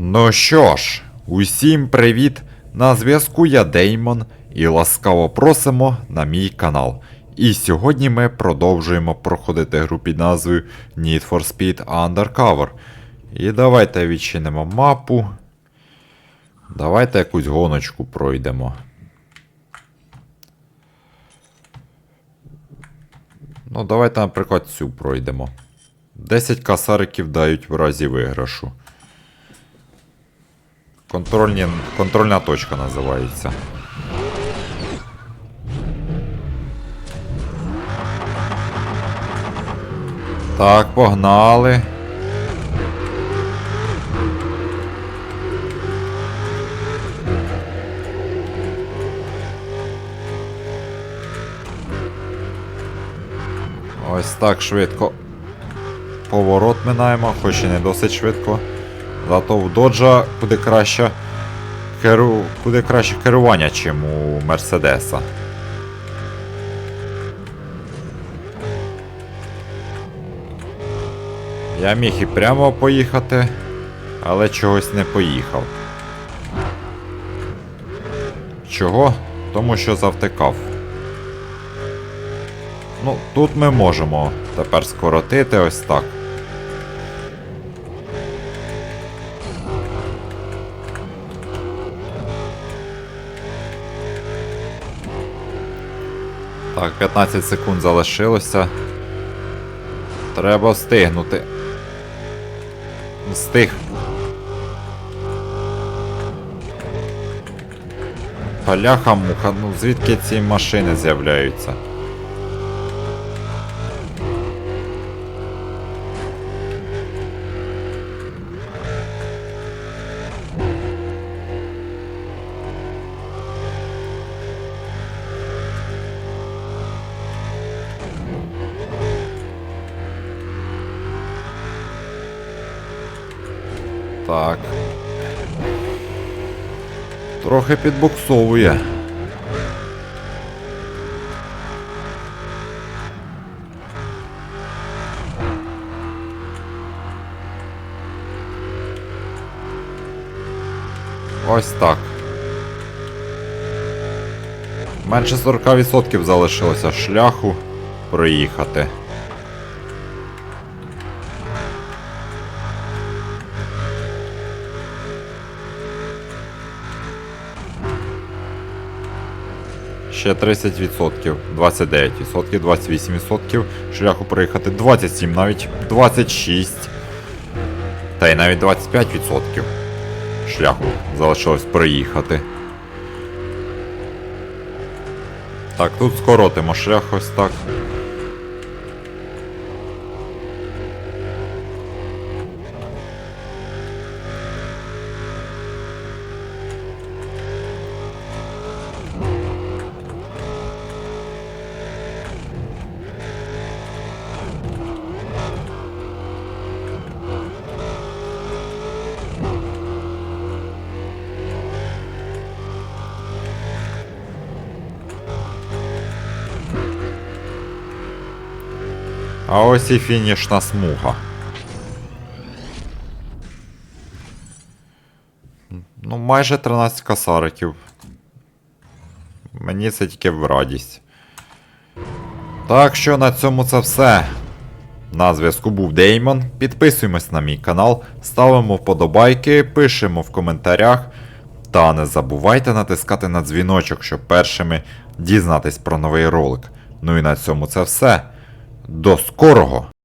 Ну що ж, усім привіт! На зв'язку я Деймон і ласкаво просимо на мій канал. І сьогодні ми продовжуємо проходити гру під назвою Need for Speed Undercover. І давайте відчинимо мапу. Давайте якусь гоночку пройдемо. Ну, давайте, наприклад, цю пройдемо. 10 касариків дають в разі виграшу. Контрольні, контрольна точка називається. Так, погнали. Ось так швидко. Поворот минаємо, хоч і не досить швидко. Зато в Доджа буде краще керу... буде краще керування, чим у Мерседеса. Я міг і прямо поїхати, але чогось не поїхав. Чого? Тому що завтикав. Ну, тут ми можемо тепер скоротити ось так. Так, 15 секунд залишилося. Треба встигнути. Встиг. Паляха муха, ну звідки ці машини з'являються? Так. Трохи підбуксовує. Ось так. Менше 40% залишилося шляху проїхати. Ще 30%, 29%, 28%, шляху проїхати 27, навіть 26. Та й навіть 25% шляху залишилось проїхати. Так, тут скоротимо шлях ось так. А ось і фінішна смуга. Ну, майже 13 касариків. Мені це тільки в радість. Так що на цьому це все. На зв'язку був Деймон. Підписуємось на мій канал, ставимо вподобайки, пишемо в коментарях. Та не забувайте натискати на дзвіночок, щоб першими дізнатись про новий ролик. Ну і на цьому це все. До скорого!